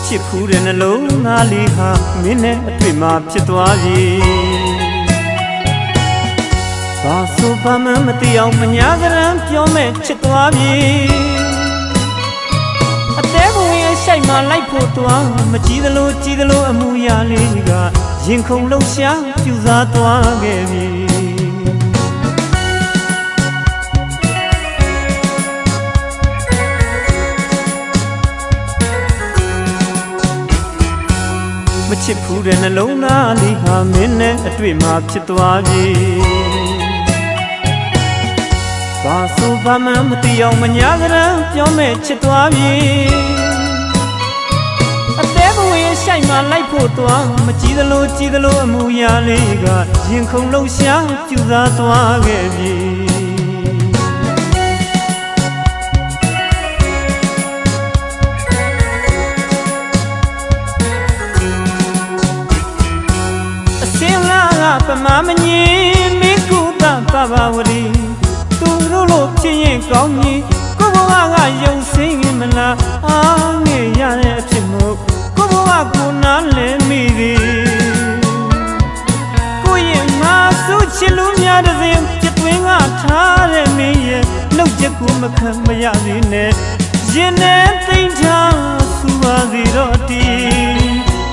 မချစ်ဘူးတဲ့နှလုံးသားလေးဟာမင်းနဲ့အတွေ့မှာဖြစ်သွားပြီဘာဆိုဘာမှမသိအောင်မညာကရန်ပြောမဲ့ချစ်သွားပြီအသေးဘုံရဲ့ရှိုက်မှာလိုက်ဖို့သွားမကြည့်သလိုကြည့်သလိုအမူအရာလေးကရင်ခုန်လှုပ်ရှားပြူစားသွားခဲ့ပြီ ချစ်ဘူးတဲ့နှလုံးသားလေးဟာမင်းနဲ့အတွေ့မှာဖြစ်သွားပြီဘာဆိုဘာမှမသိအောင်မညာကရန်ပြောမဲ့ချစ်သွားပြီအသေးဘဝရဲ့ရှိုက်မှာလိုက်ဖို့သွားမကြည့်သလိုကြည့်သလိုအမူအရာလေးကရင်ခုန်လှုပ်ရှားပြူစားသွားခဲ့ပြီ ပမာမငင်းမင်းကုသပပဝရီသူတို့လိုဖြစ်ရင်ကောင်းကြီးကိုဘဝကယုံစင်းမလားအာငေရတဲ့အဖြစ်မို့ကိုဘဝကိုနားလည်မိသည်ကိုရင်ငါစုချစ်လို့များတဲ့စဉ်ပြသွင်းကထားတဲ့မင်းရဲ့နှုတ်ချက်ကိုမခံမရသေးနဲ့ရင်နဲ့သိမ့်ချဆူပါစီတော့တီး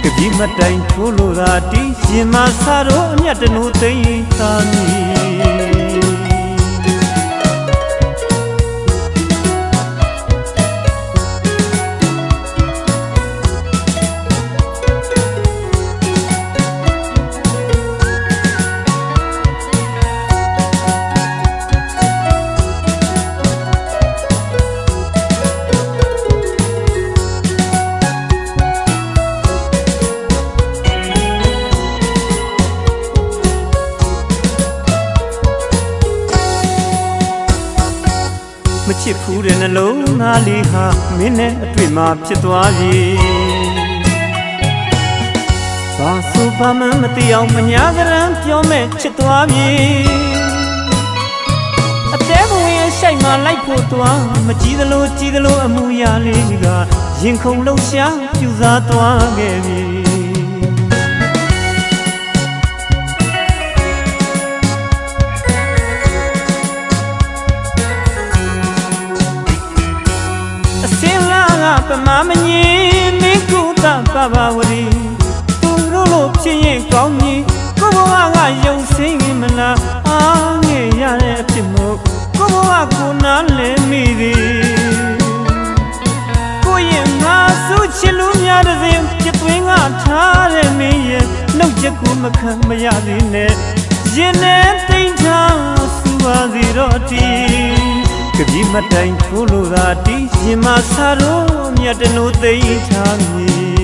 ကတိမတိုင်ထိုးလို့သာတီးရင်မဆာတော့အမျက်တနိုးသိမ့်သာမည် မချစ်ဘူးတဲ့နှလုံးသားလေးဟာမင်းနဲ့အတွေ့မှာဖြစ်သွားပြီဘာဆိုဘာမှမသိအောင်မညာကရန်ပြောမဲ့ချစ်သွားပြီအသေးဘဝရဲ့ရှိုက်မှာလိုက်ဖို့သွားမကြည့်သလိုကြည့်သလိုအမူအရာလေးကရင်ခုန်လှုပ်ရှားပြူစားသွားခဲ့ပြီ ပမာမငင်းမင်းကုသပပဝရီသူတို့လိုဖြစ်ရင်ကောင်းကြီးကိုဘဝကယုံစင်းမလားအာငေရတဲ့အဖြစ်မို့ကိုဘဝကိုနားလည်မိသည်ကိုရင်ငါစုချစ်လို့များတဲ့စဉ်ပြသွင်းကထားတဲ့မင်းရဲ့နှုတ်ချက်ကိုမခံမရသေးနဲ့ရင်နဲ့တိမ်ချဆူပါစီတော့တီး ကတိမတိုင်ထိုးလို့သာတီးရှင်မဆာတော့မြတ်တနိုးသိမ်းထားမည်